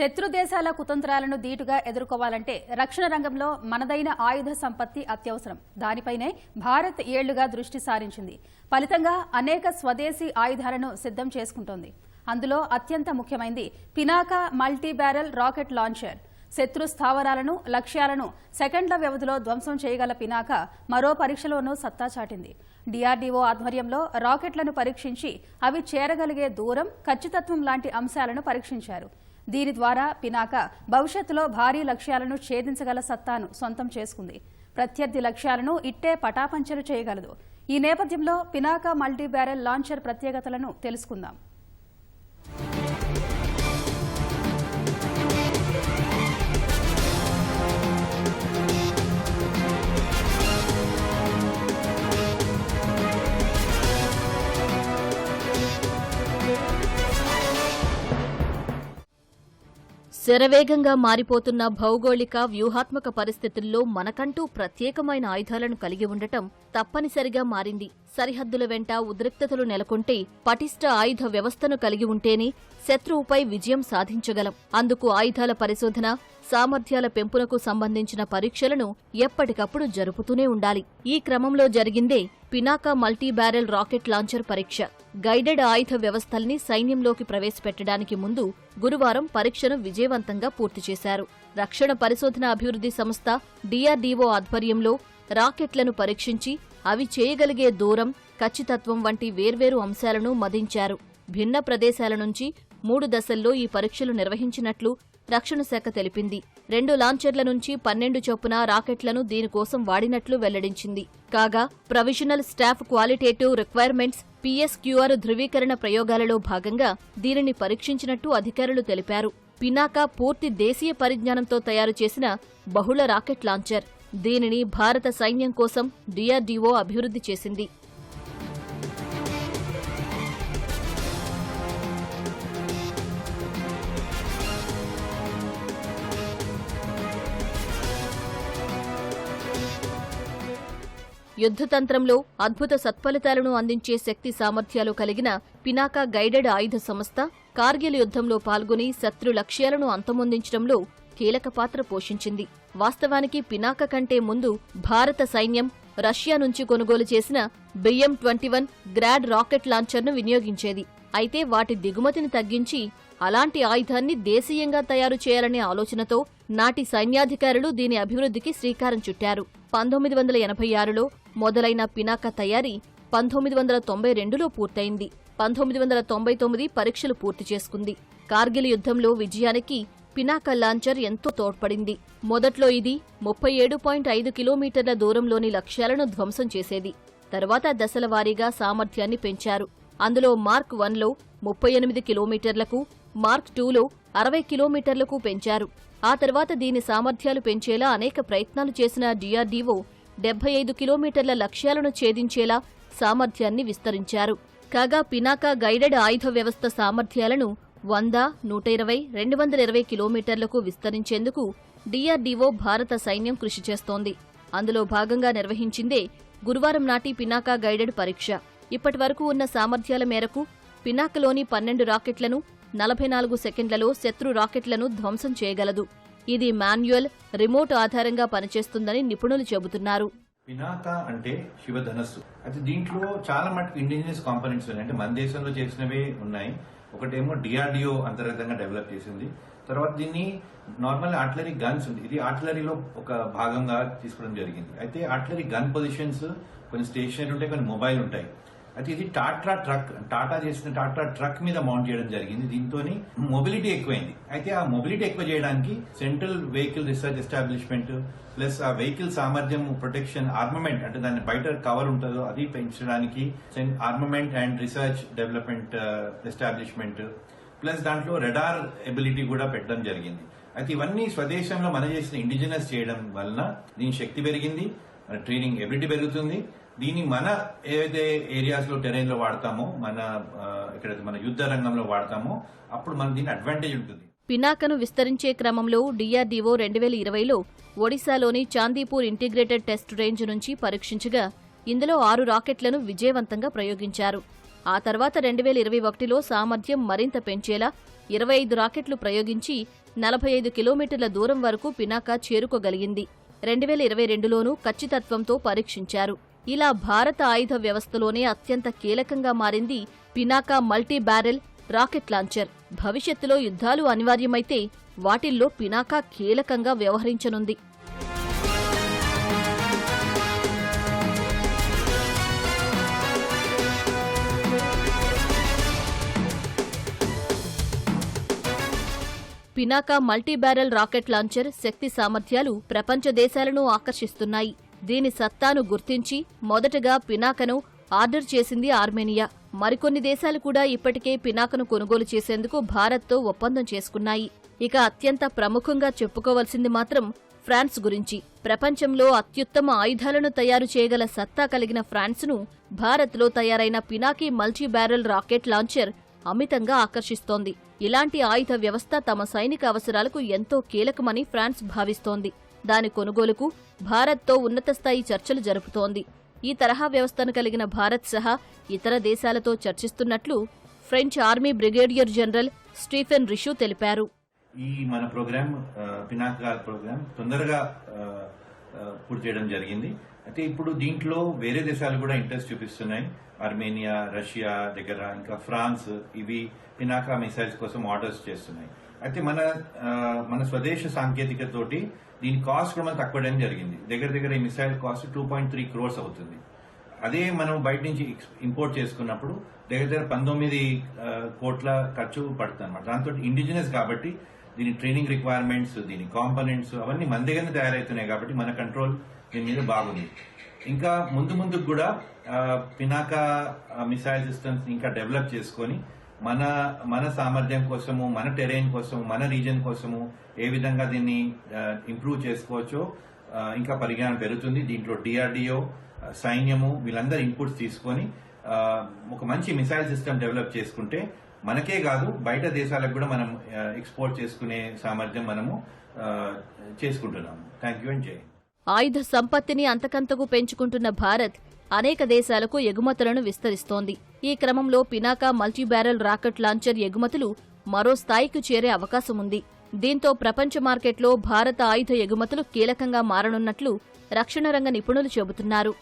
శత్రు దేశాల కుతంత్రాలను ధీటుగా ఎదుర్కోవాలంటే రక్షణ రంగంలో మనదైన ఆయుధ సంపత్తి అత్యవసరం. దానిపైనే భారత్ ఏళ్ళుగా దృష్టి సారించింది. ఫలితంగా అనేక స్వదేశీ ఆయుధాలను సిద్ధం చేసుకుంటోంది. అందులో అత్యంత ముఖ్యమైనది Pinaka multi barrel rocket launcher. శత్రు స్థావరాలను లక్ష్యాలను సెకండ్ల వ్యవధిలో ధ్వంసం చేయగల పినాక మరో పరీక్షలోనూ సత్తా చాటింది. డీఆర్డీఓ ఆధ్వర్యంలో రాకెట్లను పరీక్షించి అవి చేరగలిగే దూరం ఖచ్చితత్వం లాంటి అంశాలను పరీక్షించారు. దీని ద్వారా పినాక భవిష్యత్తులో భారీ లక్ష్యాలను ఛేదించగల సత్తాను సొంతం చేసుకుంది. ప్రత్యర్థి లక్ష్యాలను ఇట్టే పటాపంచలు చేయగలదు. ఈ నేపథ్యంలో పినాక మల్టీ బ్యారెల్ లాంచర్ ప్రత్యేకతలను తెలుసుకుందాం. శరవేగంగా మారిపోతున్న భౌగోళిక వ్యూహాత్మక పరిస్థితుల్లో మనకంటూ ప్రత్యేకమైన ఆయుధాలను కలిగి ఉండటం తప్పనిసరిగా మారింది. సరిహద్దుల వెంట ఉద్రిక్తతలు నెలకొంటే పటిష్ట ఆయుధ వ్యవస్థను కలిగి ఉంటేనే శత్రువుపై విజయం సాధించగలం. అందుకు ఆయుధాల పరిశోధన సామర్థ్యాల పెంపునకు సంబంధించిన పరీక్షలను ఎప్పటికప్పుడు జరుపుతూనే ఉండాలి. ఈ క్రమంలో జరిగిందే Pinaka multi barrel rocket launcher పరీక్ష. గైడెడ్ ఆయుధ వ్యవస్థల్ని సైన్యంలోకి ప్రవేశపెట్టడానికి ముందు గురువారం పరీక్షను విజయవంతంగా పూర్తి చేశారు. రక్షణ పరిశోధన అభివృద్ధి సంస్థ డిఆర్డీఓ ఆధ్వర్యంలో రాకెట్లను పరీక్షించి అవి చేయగలిగే దూరం ఖచ్చితత్వం వంటి వేర్వేరు అంశాలను మదించారు. భిన్న ప్రదేశాల నుంచి మూడు దశల్లో ఈ పరీక్షలు నిర్వహించినట్లు రక్షణ శాఖ తెలిపింది. రెండు లాంచర్ల నుంచి పన్నెండు చొప్పున రాకెట్లను దీనికోసం వాడినట్లు వెల్లడించింది. కాగా provisional staff qualitative requirements PSQR ధృవీకరణ ప్రయోగాలలో భాగంగా దీనిని పరీక్షించినట్టు అధికారులు తెలిపారు. పినాకా పూర్తి దేశీయ పరిజ్ఞానంతో తయారు చేసిన బహుళ రాకెట్ లాంచర్. దీనిని భారత సైన్యం కోసం డీఆర్డీఓ అభివృద్ధి చేసింది. యుద్ధతంత్రంలో అద్భుత సత్ఫలితాలను అందించే శక్తి సామర్థ్యాలు కలిగిన పినాకా గైడెడ్ ఆయుధ సంస్థ కార్గిల్ యుద్ధంలో పాల్గొని శత్రు లక్ష్యాలను అంతమొందించడంలో కీలక పాత్ర పోషించింది. వాస్తవానికి పినాక కంటే ముందు భారత సైన్యం రష్యా నుంచి కొనుగోలు చేసిన BM twenty one Grad rocket లాంచర్ను వినియోగించేది. అయితే వాటి దిగుమతిని తగ్గించి అలాంటి ఆయుధాన్ని దేశీయంగా తయారు చేయాలనే ఆలోచనతో నాటి సైన్యాధికారులు దీని అభివృద్ధికి శ్రీకారం చుట్టారు. పంతొమ్మిది వందల ఎనభై ఆరులో మొదలైన పినాక తయారీ పంతొమ్మిది వందల తొంభై రెండులో పూర్తయింది. పంతొమ్మిది వందల తొంభై తొమ్మిది పరీక్షలు పూర్తి చేసుకుంది. కార్గిల్ యుద్ధంలో విజయానికి పినాక లాంచర్ ఎంతో తోడ్పడింది. మొదట్లో ఇది ముప్పై ఏడు పాయింట్ ఐదు కిలోమీటర్ల దూరంలోని లక్ష్యాలను ధ్వంసం చేసేది. తర్వాత దశల వారీగా సామర్థ్యాన్ని పెంచారు. అందులో మార్క్ వన్లో ముప్పై ఎనిమిది కిలోమీటర్లకు మార్క్ టూలో అరవై కిలోమీటర్లకు పెంచారు. ఆ తర్వాత దీని సామర్థ్యాలు పెంచేలా అనేక ప్రయత్నాలు చేసిన డిఆర్డీఓ డెబ్బై ఐదు కిలోమీటర్ల లక్ష్యాలను ఛేదించేలా సామర్థ్యాన్ని విస్తరించారు. కాగా పినాకా గైడెడ్ ఆయుధ వ్యవస్థ సామర్థ్యాలను వంద నూట ఇరవై రెండు వందల ఇరవై కిలోమీటర్లకు విస్తరించేందుకు డీఆర్డీఓ భారత సైన్యం కృషి చేస్తోంది. అందులో భాగంగా నిర్వహించిందే గురువారం నాటి పినాకా గైడెడ్ పరీక్ష. ఇప్పటి వరకు ఉన్న సామర్థ్యాల మేరకు పినాకలోని పన్నెండు రాకెట్లను నలభై నాలుగు సెకండ్లలో శత్రు రాకెట్లను ధ్వంసం చేయగలదు. ఇది మాన్యువల్ రిమోట్ ఆధారంగా పనిచేస్తుందని నిపుణులు చెబుతున్నారు. పినాక అంటే శివధనస్సు. అయితే దీంట్లో చాలా మటుకు ఇండిజినియస్ కాంపోనెంట్స్ ఉన్నాయి. అంటే మన దేశంలో చేసినవే ఉన్నాయి. ఒకటేమో డిఆర్డిఓ అంతర్గతంగా డెవలప్ చేసింది. తర్వాత దీన్ని నార్మల్ ఆర్టిలరీ గన్స్ ఉంది. ఇది ఆర్టిలరీలో ఒక భాగంగా తీసుకోవడం జరిగింది. అయితే ఆర్టిలరీ గన్ పొజిషన్స్ కొన్ని స్టేషనరీ ఉంటాయి కొన్ని మొబైల్ ఉంటాయి. అయితే ఇది టాటా ట్రక్ టాటా చేసిన టాటా ట్రక్ మీద మౌంట్ చేయడం జరిగింది. దీంతో మొబిలిటీ ఎక్కువైంది. అయితే ఆ మొబిలిటీ ఎక్కువ చేయడానికి central vehicle research establishment plus ఆ వెహికల్ సామర్థ్యం ప్రొటెక్షన్ ఆర్మమెంట్ అంటే దాని బయట కవర్ ఉంటుందో అది పెంచడానికి armament and research development establishment plus దాంట్లో రెడార్ ఎబిలిటీ కూడా పెట్టడం జరిగింది. అయితే ఇవన్నీ స్వదేశంలో మన చేసిన ఇండిజినస్ చేయడం వలన దీని శక్తి పెరిగింది. ట్రైనింగ్ ఎబిలిటీ పెరుగుతుంది. దీన్ని మన ఏదైతే ఏరియాస్లో టెరైన్లో వాడతామో మన ఎక్కడైతే మన యుద్ధ రంగంలో వాడతామో అప్పుడు మన దీని అడ్వాంటేజ్ ఉంటుంది. పినాకను విస్తరించే క్రమంలో డిఆర్డీఓ రెండు వేల ఇరవైలో ఒడిశాలోని చాందీపూర్ ఇంటిగ్రేటెడ్ టెస్ట్ రేంజ్ నుంచి పరీక్షించగా ఇందులో ఆరు రాకెట్లను విజయవంతంగా ప్రయోగించారు. ఆ తర్వాత రెండు వేల ఇరవై ఒకటిలో సామర్థ్యం మరింత పెంచేలా ఇరవై ఐదు రాకెట్లు ప్రయోగించి నలభై ఐదు కిలోమీటర్ల దూరం వరకు పినాకా చేరుకోగలిగింది. రెండు వేల ఇరవై రెండులోనూ ఖచ్చితత్వంతో పరీక్షించారు. ఇలా భారత ఆయుధ వ్యవస్థలోనే అత్యంత కీలకంగా మారింది Pinaka multi barrel rocket launcher. భవిష్యత్తులో యుద్ధాలు అనివార్యమైతే వాటిల్లో పినాకా కీలకంగా వ్యవహరించనుంది. Pinaka multi barrel rocket launcher శక్తి సామర్థ్యాలు ప్రపంచ దేశాలను ఆకర్షిస్తున్నాయి. దీని సత్తాను గుర్తించి మొదటగా పినాకను ఆర్డర్ చేసింది ఆర్మేనియా. మరికొన్ని దేశాలు కూడా ఇప్పటికే పినాకను కొనుగోలు చేసేందుకు భారత్తో ఒప్పందం చేసుకున్నాయి. ఇక అత్యంత ప్రముఖంగా చెప్పుకోవలసింది మాత్రం ఫ్రాన్స్ గురించి. ప్రపంచంలో అత్యుత్తమ ఆయుధాలను తయారు చేయగల సత్తా కలిగిన ఫ్రాన్స్ను భారత్లో తయారైన Pinaka multi barrel rocket launcher అమితంగా ఆకర్షిస్తోంది. ఇలాంటి ఆయుధ వ్యవస్థ తమ సైనిక అవసరాలకు ఎంతో కీలకమని ఫ్రాన్స్ భావిస్తోంది. దాని కొనుగోలుకు భారత్తో ఉన్నత స్థాయి చర్చలు జరుపుతోంది. ఈ తరహా వ్యవస్థను కలిగిన భారత్ సహా ఇతర దేశాలతో చర్చిస్తున్నట్లు French army brigadier general Stephen Richou తెలిపారు. ఈ మన ప్రోగ్రామ్ పినాకా ప్రోగ్రామ్ తొందరగా పూర్తి చేయడం జరిగింది. అయితే ఇప్పుడు దీంట్లో వేరే దేశాలు కూడా ఇంట్రెస్ట్ చూపిస్తున్నాయి. ఆర్మేనియా రష్యా దగ్గర ఇంకా ఫ్రాన్స్ ఇవి పినాకా మిసైల్స్ కోసం ఆర్డర్స్ చేస్తున్నాయి. అయితే మన మన స్వదేశ సాంకేతికతోటి దీని కాస్ట్ కూడా మనకు తక్కువ జరిగింది. దగ్గర దగ్గర ఈ missile cost two point three crores అవుతుంది. అదే మనం బయట నుంచి ఇంపోర్ట్ చేసుకున్నప్పుడు దగ్గర దగ్గర పంతొమ్మిది కోట్ల ఖర్చు పడుతుంది అనమాట దాంతో ఇండిజినస్ కాబట్టి దీని ట్రైనింగ్ రిక్వైర్మెంట్స్ దీని కాంపనెంట్స్ అవన్నీ మన దగ్గరనే తయారవుతున్నాయి కాబట్టి మన కంట్రోల్ దీని మీద బాగుంది. ఇంకా ముందు ముందుకు కూడా పినాకా మిసైల్ సిస్టమ్స్ ఇంకా డెవలప్ చేసుకొని మన మన సామర్థ్యం కోసము మన టెరైన్ కోసము మన రీజన్ కోసము ఏ విధంగా దీన్ని ఇంప్రూవ్ చేసుకోవచ్చో ఇంకా పరిజ్ఞానం పెరుగుతుంది. దీంట్లో డిఆర్డిఓ సైన్యము వీళ్ళందరూ ఇన్పుట్స్ తీసుకొని ఒక మంచి మిసైల్ సిస్టమ్ డెవలప్ చేసుకుంటే మనకే కాదు బయట దేశాలకు కూడా మనం ఎక్స్పోర్ట్ చేసుకునే సామర్థ్యం మనము చేసుకుంటున్నాము. థ్యాంక్ యూ అండ్ జై ఆయుధ సంపత్తిని అంతకంతకు పెంచుకుంటున్న భారత్ అనేక దేశాలకు ఎగుమతులను విస్తరిస్తోంది. ఈ క్రమంలో పినాకా మల్టీబ్యారల్ రాకెట్ లాంచర్ ఎగుమతులు మరో స్థాయికి చేరే అవకాశం ఉంది దీంతో ప్రపంచ మార్కెట్లో భారత ఆయుధ ఎగుమతులు కీలకంగా మారనున్నట్లు రక్షణ రంగ నిపుణులు చెబుతున్నారు.